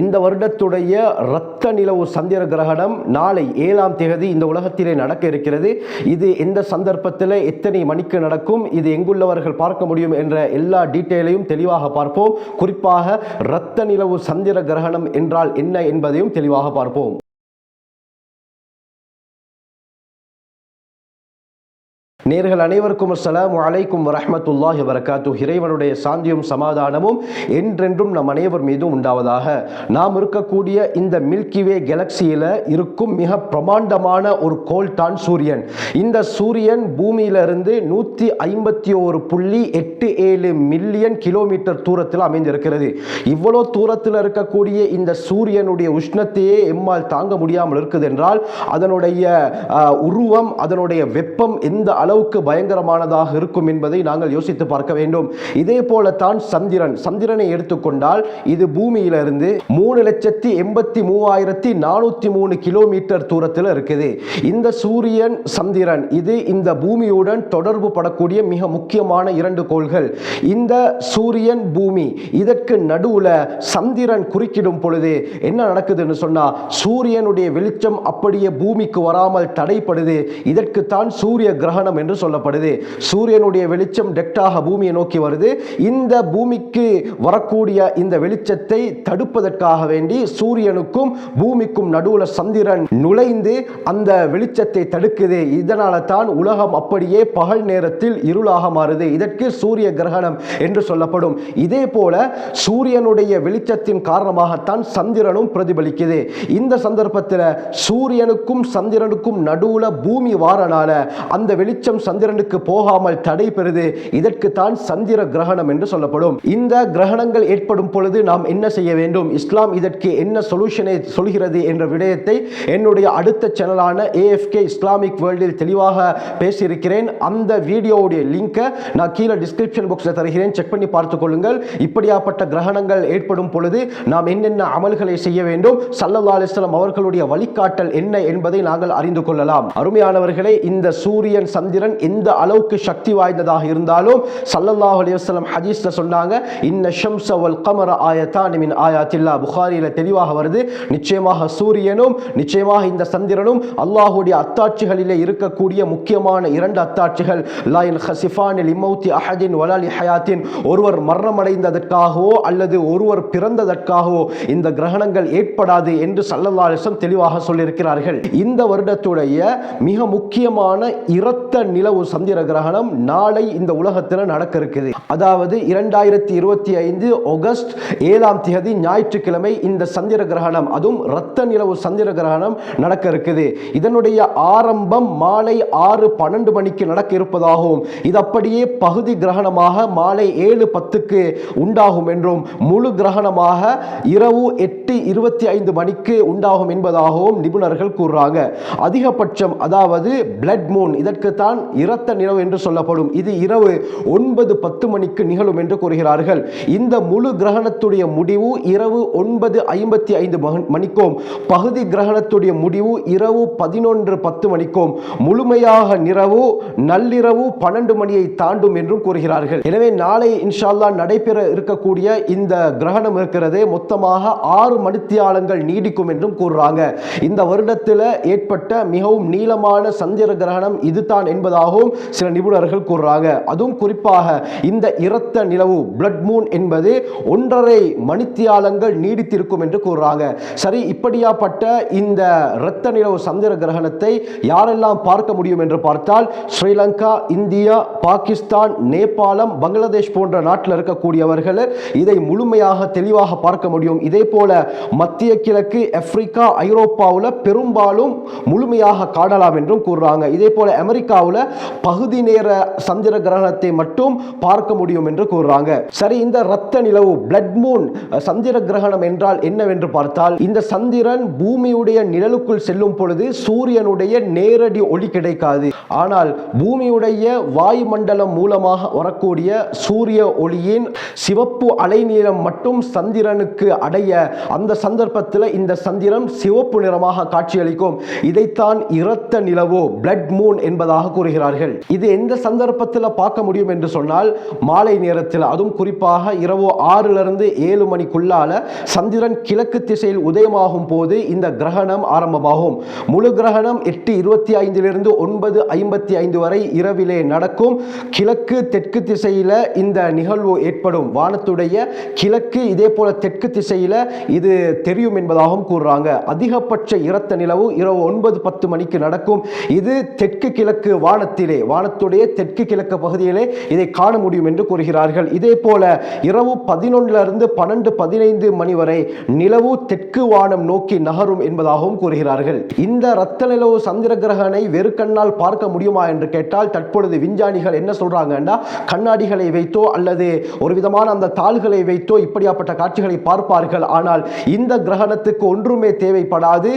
இந்த வருடத்துடைய இரத்த நிலவு சந்திர கிரகணம் நாளை ஏழாம் தேதி இந்த உலகத்திலே நடக்க இருக்கிறது. இது எந்த சந்தர்ப்பத்தில் எத்தனை மணிக்கு நடக்கும் இது எங்குள்ளவர்கள் பார்க்க முடியும் என்ற எல்லா டீட்டெயிலையும் தெளிவாக பார்ப்போம். குறிப்பாக இரத்த நிலவு சந்திர கிரகணம் என்றால் என்ன என்பதையும் தெளிவாக பார்ப்போம். நேர்கள் அனைவருக்கும் அஸ்லாம் அலைக்கும் வரமத்துல்லாஹி வரகாத்து இறைவனுடைய சாந்தியும் சமாதானமும் என்றென்றும் நம் அனைவர் மீதும் உண்டாவதாக. நாம் இருக்கக்கூடிய இந்த மில்கிவே கேலக்சியில் இருக்கும் மிக பிரமாண்டமான ஒரு கோல்டான் தான் சூரியன். இந்த சூரியன் பூமியிலிருந்து நூற்றி ஐம்பத்தி ஒரு புள்ளி எட்டு ஏழு மில்லியன் கிலோமீட்டர் தூரத்தில் அமைந்திருக்கிறது. இவ்வளோ தூரத்தில் இருக்கக்கூடிய இந்த சூரியனுடைய உஷ்ணத்தையே எம்மால் தாங்க முடியாமல் இருக்குது என்றால் அதனுடைய உருவம் அதனுடைய வெப்பம் எந்த அளவுக்கு பயங்கரமானதாக இருக்கும் என்பதை நாங்கள் யோசித்து பார்க்க வேண்டும். இதே போலத்தான் சந்திரன். சந்திரனை எடுத்துக்கொண்டால் இது பூமியிலிருந்து மூணு லட்சத்தி எண்பத்தி மூவாயிரத்தி நானூற்றி மூணு கிலோமீட்டர் தூரத்தில் இருக்குது. இந்த சூரியன் சந்திரன் இது இந்த பூமியுடன் தொடர்பு படக்கூடிய மிக முக்கியமான இரண்டு கோள்கள். இந்த சூரியன் பூமி இதற்கு நடுவுல சந்திரன் குறுக்கிடும் பொழுது என்ன நடக்குதுன்னு சொன்னா சூரியனுடைய வெளிச்சம் அப்படியே பூமிக்கு வராமல் தடைப்படுது. இதற்குத்தான் சூரிய கிரகணம் என்று சொல்லப்படுது. சூரியனுடைய வெளிச்சம் டெக்டாக பூமியை நோக்கி வருது. இந்த பூமிக்கு வரக்கூடிய இந்த வெளிச்சத்தை தடுப்பதற்காக வேண்டி சூரியனுக்கும் பூமிக்கும் நடுவுல சந்திரன் நுழைந்து அந்த வெளிச்சத்தை தடுக்குது. இதனால தான் உலகம் அப்படியே பகல் நேரத்தில் இருளாக மாறுது. இதற்கு சூரிய கிரகணம் என்று சொல்லப்படும். இதே போல சூரியனுடைய வெளிச்சத்தின் காரணமாகத்தான் சந்திரனும் பிரதிபலிக்குது. இந்த சந்தர்ப்பத்தில் சூரியனுக்கும் சந்திரனுக்கும் நடுவுல பூமி வாரனால அந்த வெளிச்சம் சந்திரனுக்கு போகாமல் தடை பெறுது இதற்கு தான் சந்திர கிரகணம் என்று சொல்லப்படும். இந்த கிரகணங்கள் ஏற்படும் பொழுது நாம் என்ன செய்ய வேண்டும்? இஸ்லாம் இதற்கு என்ன சொல்யூஷனை சொல்கிறது என்ற விடயத்தை என்னுடைய அடுத்த சேனலான ஏஎஃப்கே இஸ்லாமிக் வேர்ல்டில் தெளிவாக பேசியிருக்கிறேன். அந்த வீடியோவுடைய லிங்கை நான் கீழே டிஸ்கிரிப்ஷன் பாக்ஸில் தருகிறேன். செக் பண்ணி பார்த்துக் கொள்ளுங்கள். இப்படியாப்பட்ட கிரகணங்கள் ஏற்படும் பொழுது நாம் என்னென்ன அமல்களை செய்ய வேண்டும்? சல்லல்லா அலிஸ்லாம் அவர்களுடைய வழிகாட்டல் என்ன என்பதை நாங்கள் அறிந்து கொள்ளலாம். அருமையானவர்களே இந்த சூரியன் சந்திர சந்திரன் எந்த அளவுக்கு சக்தி வாய்ந்ததாக இருந்தாலும் சல்லல்லாஹ் அலைஹி ஹதீஸில் சொன்னாங்க இன்ன ஷம்ச வல் கமர ஆயத்தான் மின் ஆயாத்தில்லா. புகாரியில் தெளிவாக வருது நிச்சயமாக சூரியனும் நிச்சயமாக இந்த சந்திரனும் அல்லாஹுடைய அத்தாட்சிகளிலே இருக்கக்கூடிய முக்கியமான இரண்டு அத்தாட்சிகள் லாயில் ஹசிஃபானில் இம்மௌத்தி அஹதின் வலாலி ஹயாத்தின். ஒருவர் மரணமடைந்ததற்காகவோ அல்லது ஒருவர் பிறந்ததற்காகவோ இந்த கிரகணங்கள் ஏற்படாது என்று சல்லல்லா அலிஸ்லம் தெளிவாக சொல்லியிருக்கிறார்கள். இந்த வருடத்துடைய மிக முக்கியமான இரத்த நிலவு சந்திர கிரகணம் நாளை இந்த உலகத்தில் நடக்க இருக்குது அதாவது இரண்டாயிரத்தி இருபத்தி ஐந்து ஆகஸ்ட் ஏழாம் தேதி ஞாயிற்றுக்கிழமை இந்த சந்திர கிரகணம் அதுவும் இரத்த நிலவு சந்திர கிரகணம் நடக்க இருக்குது இதனுடைய ஆரம்பம் மாலை ஆறு பன்னெண்டு மணிக்கு நடக்க இருப்பதாகவும் இது அப்படியே பகுதி கிரகணமாக மாலை ஏழு பத்துக்கு உண்டாகும் என்றும் முழு கிரகணமாக இரவு எட்டு இருபத்தி ஐந்து மணிக்கு உண்டாகும் என்பதாகவும் நிபுணர்கள் கூறுறாங்க. அதிகபட்சம் அதாவது பிளட் மூன் இதற்கு தான் இரத்த நிலவு என்று சொல்லப்படும். இது இரவு ஒன்பது பத்து மணிக்கு நிகழும் என்று கூறுகிறார்கள். இந்த முழு கிரகணத்துடைய முடிவு இரவு ஒன்பது ஐம்பத்தி ஐந்து மணிக்கும் பகுதி கிரகணத்துடைய முடிவு இரவு பதினொன்று பத்து மணிக்கும். முழுமையாக நிறவு நள்ளிரவு பன்னெண்டு மணியை தாண்டும் என்றும் கூறுகிறார்கள். எனவே நாளை இன்ஷால்லா நடைபெற இருக்கக்கூடிய இந்த கிரகணம் இருக்கிறது. மொத்தமாக ஆறு மணித்தியாலங்கள் நீடிக்கும் என்றும் கூறுறாங்க. இந்த வருடத்தில் ஏற்பட்ட மிகவும் நீளமான சந்திர கிரகணம் இதுதான் இருப்பதாகவும் சில நிபுணர்கள் கூறுறாங்க. அதுவும் குறிப்பாக இந்த இரத்த நிலவு பிளட் மூன் என்பது ஒன்றரை மணித்தியாலங்கள் நீடித்திருக்கும் என்று கூறுறாங்க. சரி இப்படியாப்பட்ட இந்த இரத்த நிலவு சந்திர கிரகணத்தை யாரெல்லாம் பார்க்க முடியும் என்று பார்த்தால் ஸ்ரீலங்கா இந்தியா பாகிஸ்தான் நேபாளம் பங்களாதேஷ் போன்ற நாட்டில் இருக்கக்கூடியவர்கள் இதை முழுமையாக தெளிவாக பார்க்க முடியும். இதே போல மத்திய கிழக்கு ஆப்பிரிக்கா ஐரோப்பாவில் பெரும்பாலும் முழுமையாக காணலாம் என்றும் கூறுறாங்க. இதே போல அமெரிக்காவில் பகுதி நேர சந்திர கிரகணத்தை மட்டும் பார்க்க முடியும் என்று கூறுறாங்க. சரி இந்த ரத்த நிலவு பிளட் மூன் சந்திர கிரகணம் என்றால் என்னவென்று பார்த்தால் இந்த சந்திரன் பூமியுடைய நிழலுக்குள் செல்லும் பொழுது சூரியனுடைய நேரடி ஒளி கிடைக்காது. ஆனால் பூமியுடைய வாயுமண்டலம் மூலமாக வரக்கூடிய சூரிய ஒளியின் சிவப்பு அலைநீளம் மட்டும் சந்திரனுக்கு அடைய அந்த சந்தர்ப்பத்தில் இந்த சந்திரம் சிவப்பு நிறமாக காட்சியளிக்கும். இதைத்தான் இரத்த நிலவோ பிளட் மூன் என்பதாக கூறுகிறார் கூறுகிறார்கள். இது எந்த சந்தர்ப்பத்தில் பார்க்க முடியும் என்று சொன்னால் மாலை நேரத்தில் அதுவும் குறிப்பாக இரவு ஆறிலிருந்து ஏழு மணிக்குள்ளால சந்திரன் கிழக்கு திசையில் உதயமாகும் போது இந்த கிரகணம் ஆரம்பமாகும். முழு கிரகணம் எட்டு இருபத்தி ஐந்திலிருந்து ஒன்பது ஐம்பத்தி ஐந்து வரை இரவிலே நடக்கும். கிழக்கு தெற்கு திசையில இந்த நிகழ்வு ஏற்படும். வானத்துடைய கிழக்கு இதே போல தெற்கு திசையில இது தெரியும் என்பதாகவும் கூறுறாங்க. அதிகபட்ச இரத்த நிலவு இரவு ஒன்பது பத்து மணிக்கு நடக்கும். இது தெற்கு கிழக்கு வானத்திலே வானத்துடைய தெற்கு கிழக்கு பகுதியிலே இதை காண முடியும் என்று கூறுகிறார்கள். இதே போல இரவு பதினொன்றிலிருந்து பன்னெண்டு பதினைந்து மணி வரை நிலவு தெற்கு வானம் நோக்கி நகரும் என்பதாகவும் கூறுகிறார்கள். இந்த ரத்த நிலவு சந்திர கிரகணை வெறு கண்ணால் பார்க்க முடியுமா என்று கேட்டால் தற்பொழுது விஞ்ஞானிகள் என்ன சொல்றாங்கன்னா கண்ணாடிகளை வைத்தோ அல்லது ஒரு விதமான அந்த தாள்களை வைத்தோ இப்படியாப்பட்ட காட்சிகளை பார்ப்பார்கள். ஆனால் இந்த கிரகணத்துக்கு ஒன்றுமே தேவைப்படாது.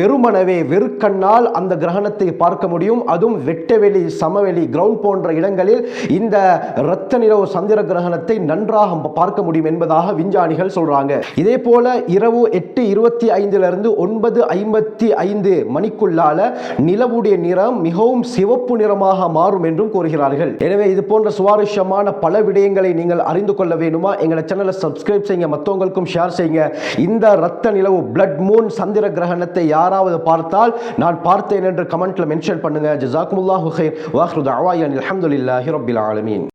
வெறுமனவே வெறுக்கண்ணால் அந்த கிரகணத்தை பார்க்க முடியும். அதுவும் வெட்டவெளி சமவெளி கிரவுண்ட் போன்ற இடங்களில் இந்த இரத்த நிலவு சந்திர கிரகணத்தை நன்றாக பார்க்க முடியும் என்பதாக விஞ்ஞானிகள் சொல்றாங்க. இதே போல இரவு எட்டு இருபத்தி ஐந்துல இருந்து ஒன்பது ஐம்பத்தி ஐந்து மணிக்குள்ளால நிலவுடைய நிறம் மிகவும் சிவப்பு நிறமாக மாறும் என்றும் கூறுகிறார்கள். எனவே இது போன்ற சுவாரஸ்யமான பல விடயங்களை நீங்கள் அறிந்து கொள்ள வேண்டுமா? எங்களை சேனலை சப்ஸ்கிரைப் செய்யுங்க மற்றவங்களுக்கும் ஷேர் செய்யுங்க. இந்த ரத்த நிலவு பிளட் மூன் சந்திர கிரகணத்தை யாராவது பார்த்தால் நான் பார்த்தேன் என்று கமெண்ட்ல மென்ஷன் பண்ணுங்க. ஜசாக்குமுல்லாஹு خير وآخر دعوانا الحمد لله رب العالمين.